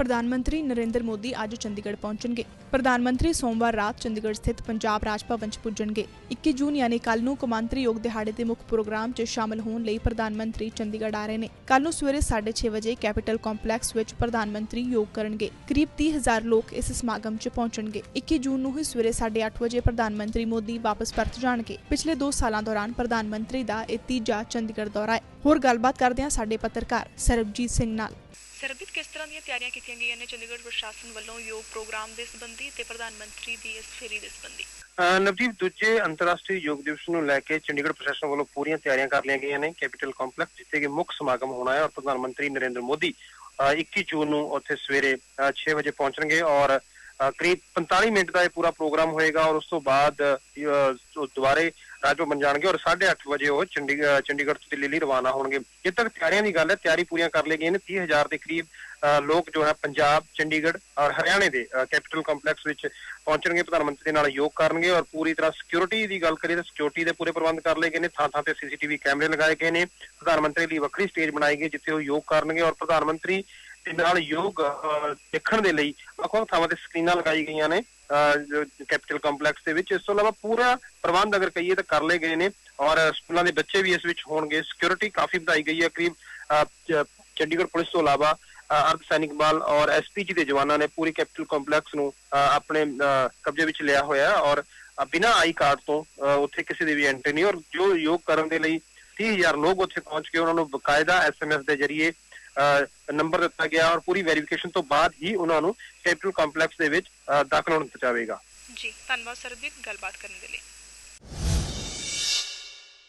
ਪ੍ਰਧਾਨ ਮੰਤਰੀ ਨਰਿੰਦਰ ਮੋਦੀ ਅੱਜ ਚੰਡੀਗੜ੍ਹ ਪਹੁੰਚਣਗੇ। ਪ੍ਰਧਾਨ ਮੰਤਰੀ ਸੋਮਵਾਰ ਰਾਤ ਚੰਡੀਗੜ੍ਹ ਸਥਿਤ ਪੰਜਾਬ ਰਾਜ ਭਵਨ 'ਚ ਪੁੱਜਣਗੇ। 21 ਜੂਨ ਯਾਨੀ ਕੱਲ ਨੂੰ ਕੌਮਾਂਤਰੀ ਯੋਗ ਦਿਹਾੜੇ ਦੇ ਮੁੱਖ ਪ੍ਰੋਗਰਾਮ 'ਚ ਸ਼ਾਮਲ ਹੋਣ ਲਈ ਪ੍ਰਧਾਨ ਮੰਤਰੀ ਚੰਡੀਗੜ੍ਹ ਆ ਰਹੇ ਨੇ। ਕੱਲ ਨੂੰ ਸਵੇਰੇ 6:30 ਵਜੇ ਕੈਪੀਟਲ ਕੰਪਲੈਕਸ ਵਿੱਚ ਪ੍ਰਧਾਨ ਮੰਤਰੀ ਯੋਗ ਕਰਨਗੇ। ਕਰੀਬ 30000 ਲੋਕ ਇਸ ਸਮਾਗਮ 'ਚ ਪਹੁੰਚਣਗੇ। 21 ਜੂਨ ਨੂੰ ਹੀ ਸਵੇਰੇ 8:30 ਵਜੇ ਪ੍ਰਧਾਨ ਮੰਤਰੀ ਮੋਦੀ ਵਾਪਸ ਪਰਤ ਜਾਣਗੇ। ਪਿਛਲੇ 2 ਸਾਲਾਂ ਦੌਰਾਨ ਪ੍ਰਧਾਨ ਮੰਤਰੀ ਦਾ ਇਹ ਤੀਜਾ ਚੰਡੀਗੜ੍ਹ ਦੌਰਾ ਹੈ। ਹੋਰ ਗੱਲਬਾਤ ਕਰਦੇ ਹਾਂ ਸਾਡੇ ਪੱਤਰਕਾਰ ਸਰਬਜੀਤ ਸਿੰਘ ਨਾਲ। ਸਰਬਿਤ ਕਿਸ ਤਰ੍ਹਾਂ ਦੀਆਂ ਤਿਆਰੀਆਂ ਕੀਤੀਆਂ ਗਈਆਂ ਨੇ। ਚੰਡੀਗੜ੍ਹ ਪ੍ਰਸ਼ਾਸਨ ਵੱਲੋਂ ਯੋਗ ਪ੍ਰੋਗਰਾਮ ਦੇ ਸੰਬੰਧੀ ਤੇ ਪ੍ਰਧਾਨ ਮੰਤਰੀ ਦੀ ਇਸ ਫੇਰੀ ਦੇ ਸੰਬੰਧੀ। ਨਵਦੀਪ, ਦੂਜੇ ਅੰਤਰਰਾਸ਼ਟਰੀ ਯੋਗ ਦਿਵਸ ਨੂੰ ਲੈ ਕੇ ਚੰਡੀਗੜ੍ਹ ਪ੍ਰਸ਼ਾਸਨ ਵੱਲੋਂ ਪੂਰੀਆਂ ਤਿਆਰੀਆਂ ਕਰ ਲਈਆਂ ਗਈਆਂ ਨੇ। ਕੈਪੀਟਲ ਕੰਪਲੈਕਸ, ਜਿੱਥੇ ਕਿ ਮੁੱਖ ਸਮਾਗਮ ਹੋਣਾ ਹੈ ਔਰ ਪ੍ਰਧਾਨ ਮੰਤਰੀ ਨਰਿੰਦਰ ਮੋਦੀ ਅਹ 21 ਜੂਨ ਨੂੰ ਉੱਥੇ ਸਵੇਰੇ ਅਹ 6 ਵਜੇ ਪਹੁੰਚਣਗੇ ਔਰ ਕਰੀਬ 45 ਮਿੰਟ ਦਾ ਇਹ ਪੂਰਾ ਪ੍ਰੋਗਰਾਮ ਹੋਏਗਾ ਔਰ ਉਸ ਤੋਂ ਬਾਅਦ ਦੁਬਾਰੇ ਉਹ ਦੁਬਾਰੇ ਜਾਣਗੇ ਔਰ 8:30 ਵਜੇ ਉਹ ਚੰਡੀਗੜ੍ਹ ਚੰਡੀਗੜ੍ਹ ਤੋਂ ਦਿੱਲੀ ਲਈ ਰਵਾਨਾ ਹੋਣਗੇ। ਜਿੱਥੇ ਤੱਕ ਤਿਆਰੀਆਂ ਦੀ ਗੱਲ ਹੈ ਤਿਆਰੀ ਪੂਰੀਆਂ ਕਰ ਲਈ ਗਈਆਂ ਨੇ 30000 ਦੇ ਕਰੀਬ ਅਹ, ਲੋਕ ਜੋ ਹੈ ਪੰਜਾਬ ਚੰਡੀਗੜ੍ਹ ਔਰ ਹਰਿਆਣੇ ਦੇ ਕੈਪੀਟਲ ਕੰਪਲੈਕਸ ਵਿੱਚ ਪਹੁੰਚਣਗੇ ਪ੍ਰਧਾਨ ਮੰਤਰੀ ਦੇ ਨਾਲ ਯੋਗ ਕਰਨਗੇ ਔਰ ਪੂਰੀ ਤਰ੍ਹਾਂ ਸਿਕਿਉਰਿਟੀ ਦੀ ਗੱਲ ਕਰੀਏ ਤਾਂ ਸਿਕਿਉਰਿਟੀ ਦੇ ਪੂਰੇ ਪ੍ਰਬੰਧ ਕਰ ਲਏ ਗਏ ਨੇ ਥਾਂ ਥਾਂ ਤੇ ਸੀਸੀਟੀਵੀ ਕੈਮਰੇ ਲਗਾਏ ਗਏ ਨੇ। ਪ੍ਰਧਾਨ ਮੰਤਰੀ ਲਈ ਵੱਖਰੀ ਸਟੇਜ ਬਣਾਈ ਗਈ ਜਿੱਥੇ ਉਹ ਯੋਗ ਕਰਨਗੇ ਔਰ ਪ੍ਰਧਾਨ ਮੰਤਰੀ ਦੇ ਨਾਲ ਯੋਗ ਅਹ, ਦੇਖਣ ਦੇ ਲਈ ਵੱਖ ਵੱਖ ਥਾਵਾਂ ਤੇ ਸਕਰੀਨਾਂ ਲਗਾਈ ਗਈਆਂ ਨੇ ਅਹ, ਕੈਪੀਟਲ ਕੰਪਲੈਕਸ ਦੇ ਵਿੱਚ। ਇਸ ਤੋਂ ਇਲਾਵਾ ਪੂਰਾ ਪ੍ਰਬੰਧ ਅਗਰ ਕਹੀਏ ਤਾਂ ਕਰ ਲਏ ਗਏ ਨੇ ਔਰ ਸਕੂਲਾਂ ਦੇ ਬੱਚੇ ਵੀ ਇਸ ਵਿੱਚ ਹੋਣਗੇ। ਸਿਕਿਉਰਿਟੀ ਕਾਫੀ ਵਧਾਈ ਗਈ ਹੈ। ਕਰੀਬ ਚੰਡੀਗੜ੍ਹ ਪੁਲਿਸ ਤੋਂ ਇਲਾਵਾ ਅਰਧ ਸੈਨਿਕ ਬਲ ਔਰ ਐਸਪੀਜੀ ਦੇ ਜਵਾਨਾਂ ਨੇ ਪੂਰੀ ਕੈਪੀਟਲ ਕੰਪਲੈਕਸ ਨੂੰ ਅਹ, ਆਪਣੇ ਅਹ, ਕਬਜ਼ੇ ਵਿੱਚ ਲਿਆ ਹੋਇਆ ਔਰ ਅਹ, ਬਿਨਾਂ ਆਈ ਕਾਰਡ ਤੋਂ ਉੱਥੇ ਕਿਸੇ ਦੀ ਵੀ ਐਂਟਰੀ ਨਹੀਂ। ਔਰ ਜੋ ਯੋਗ ਕਰਨ ਦੇ ਲਈ 30000 ਲੋਕ ਉੱਥੇ ਪਹੁੰਚ ਕੇ ਉਹਨਾਂ ਨੂੰ ਬਕਾਇਦਾ ਐਸਐਮਐਸ ਦੇ ਜ਼ਰੀਏ ਨੰਬਰ ਦਿੱਤਾ ਗਿਆ ਔਰ ਪੂਰੀ ਵੈਰੀਫਿਕੇਸ਼ਨ ਤੋਂ ਬਾਅਦ ਹੀ ਉਹਨਾਂ ਨੂੰ ਕੈਪੀਟਲ ਕੰਪਲੈਕਸ ਦੇ ਵਿੱਚ ਦਾਖਲ ਹੋਣ ਦਿੱਤਾ ਜਾਵੇਗਾ ਜੀ, ਧੰਨਵਾਦ ਸਰਬਿਤ ਗੱਲਬਾਤ ਕਰਨ ਦੇ ਲਈ।